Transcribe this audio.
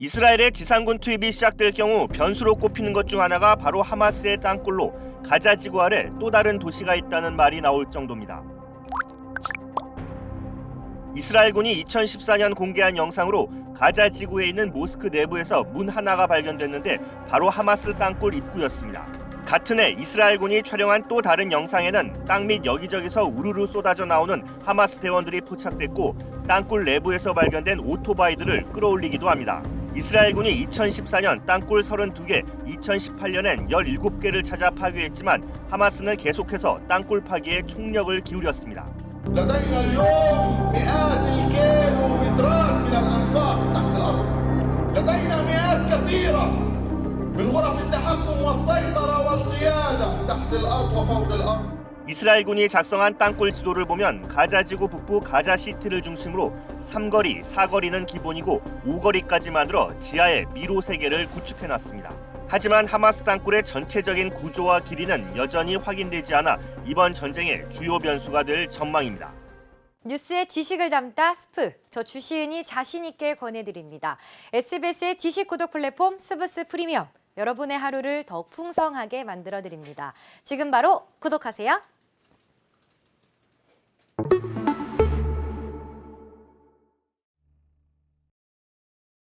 이스라엘의 지상군 투입이 시작될 경우 변수로 꼽히는 것 중 하나가 바로 하마스의 땅굴로 가자 지구 아래 또 다른 도시가 있다는 말이 나올 정도입니다. 이스라엘군이 2014년 공개한 영상으로 가자 지구에 있는 모스크 내부에서 문 하나가 발견됐는데 바로 하마스 땅굴 입구였습니다. 같은 해 이스라엘군이 촬영한 또 다른 영상에는 땅 밑 여기저기서 우르르 쏟아져 나오는 하마스 대원들이 포착됐고 땅굴 내부에서 발견된 오토바이들을 끌어올리기도 합니다. 이스라엘군이 2014년 땅굴 32개, 2018년엔 17개를 찾아 파괴했지만 하마스는 계속해서 땅굴 파기에 총력을 기울였습니다. 이스라엘군이 작성한 땅굴 지도를 보면 가자지구 북부 가자 시티를 중심으로 삼거리, 사거리는 기본이고 오거리까지 만들어 지하에 미로 세개를 구축해 놨습니다. 하지만 하마스 땅굴의 전체적인 구조와 길이는 여전히 확인되지 않아 이번 전쟁의 주요 변수가 될 전망입니다. 뉴스의 지식을 담다 스프. 저 주시은이 자신 있게 권해드립니다. SBS의 지식 구독 플랫폼 스브스 프리미엄. 여러분의 하루를 더욱 풍성하게 만들어드립니다. 지금 바로 구독하세요.